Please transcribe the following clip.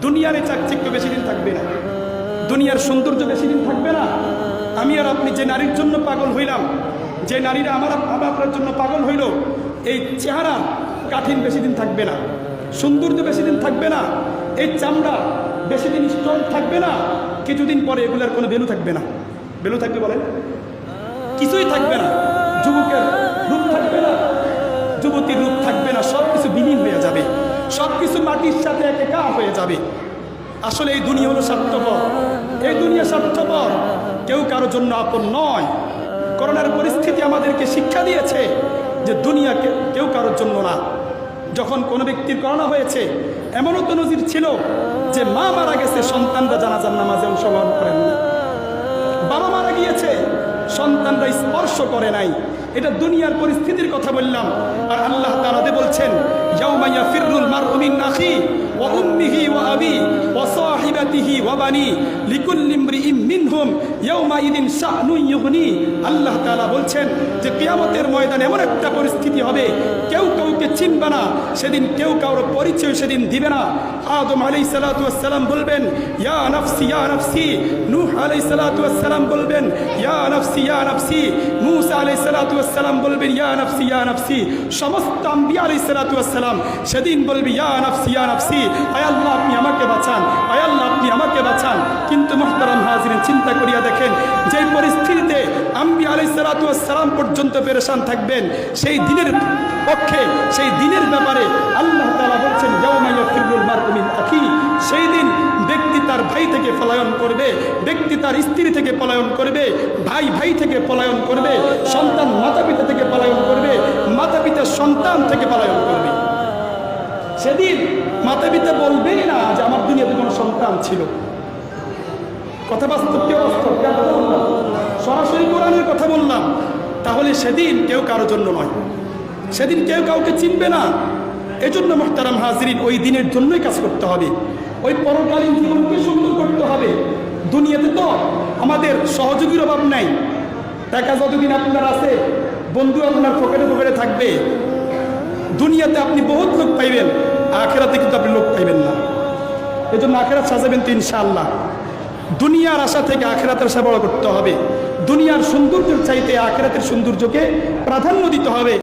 দুনিয়ার চাকচিক্য বেশি দিন থাকবে না। দুনিয়ার সৌন্দর্য বেশি দিন থাকবে না। আমি আর আপনি যে নারীর জন্য পাগল হইলাম, যে নারীরা আমার আমার আপনার জন্য পাগল হইল, এই চেহারা কাঠিন বেশি দিন থাকবে না। সৌন্দর্য বেশি দিন থাকবে না। এই চামড়া বেশি দিন স্ট্রং থাকবে না। কিছুদিন পরে এগুলোর কোনো ভ্যালু থাকবে না। ভ্যালু থাকবে বলেন? কিছুই থাকবে না। যুবকের মাটির সাথে একা হয়ে যাবে। আসলে এই দুনিয়া হলো স্বার্থপর। এই দুনিয়া স্বার্থপর। কেউ কারও জন্য আপন নয়। করোনার পরিস্থিতি আমাদেরকে শিক্ষা দিয়েছে যে দুনিয়া কেউ কারোর জন্য না। যখন কোনো ব্যক্তির করোনা হয়েছে, এমনও তো নজির ছিল যে মা মারা গেছে, সন্তানরা জানাজার নামাজে অংশগ্রহণ করেন বাবা মারা গিয়েছে, সন্তানরা স্পর্শ করে নাই। এটা দুনিয়ার পরিস্থিতির কথা বললাম। আর আল্লাহ তাআলা বলছেন মিন আখি ওয়া উম্মিহি ওয়া আবি ওয়া সাহিবাতিহি ওয়া আল্লাহ তাআলা বলছেন যে কিয়ামতের ময়দানে এমন একটা পরিস্থিতি হবে, কেউ চিনবে না, সেদিন কেউ কারোর পরিচয় সেদিন দিবে না। আদম আলাইহিস সালাতু ওয়াস সালাম বলবেন, ইয়া নাফসি ইয়া নাফসি। নূহ আলাইহিস সালাতু ওয়াস বলবেন, ইয়া নাফসি ইয়া নাফসি। মূসা আলাইহিস সালাতু ওয়াস সালাম বলবেন, ইয়া নাফসি ইয়া নাফসি। সমস্ত আম্বিয়া আলাইহিস সালাতু ওয়াস সেদিন বলবে, ইয়া নাফসি ইয়া নাফসি। আয় আল্লাহ, আপনি আমাকে বাঁচান। আয় আল্লাহ, আপনি আমাকে বাঁচান। কিন্তু মুহতারাম হাজিরিন, চিন্তা করিয়া দেখেন সালাম পর্যন্ত পেরেশান থাকবেন। সেই দিনের পক্ষে, সেই দিনের ব্যাপারে আল্লাহ তাআলা বলছেন সেই দিন ব্যক্তি তার ভাই থেকে পলায়ন করবে, ব্যক্তি তার স্ত্রী থেকে পলায়ন করবে, ভাই ভাই থেকে পলায়ন করবে, সন্তান মাতা পিতা থেকে পলায়ন করবে মাতা পিতা সন্তান থেকে পলায়ন করবে। সেদিন মাতা পিতা বলবেই না যে আমার দুনিয়াতে কোনো সন্তান ছিল। কথা বাস্তব কেউ বাস্তব কার কথা বললাম, তাহলে সেদিন কেউ কারোর জন্য নয়। সেদিন কেউ কাউকে চিনবে না। এজন্য মোহতারাম হাজরিন ওই দিনের জন্যই কাজ করতে হবে। ওই পরকালীন জীবনকে সুন্দর করতে হবে। দুনিয়াতে তো আমাদের সহযোগীর অভাব নাই। টাকা যতদিন আপনার আছে, বন্ধু আপনার পকেটে পকেটে থাকবে। দুনিয়াতে আপনি বহুত লোক পাইবেন, আখেরাতে কিন্তু আপনি লোক পাইবেন না। এই জন্য আখেরাত সাজাবেন তো ইনশাআল্লাহ। দুনিয়ার আশা থেকে আখেরাতের আশা বড় করতে হবে। দুনিয়ার সৌন্দর্যের চাইতে আখেরাতের সৌন্দর্যকে প্রাধান্য দিতে হবে।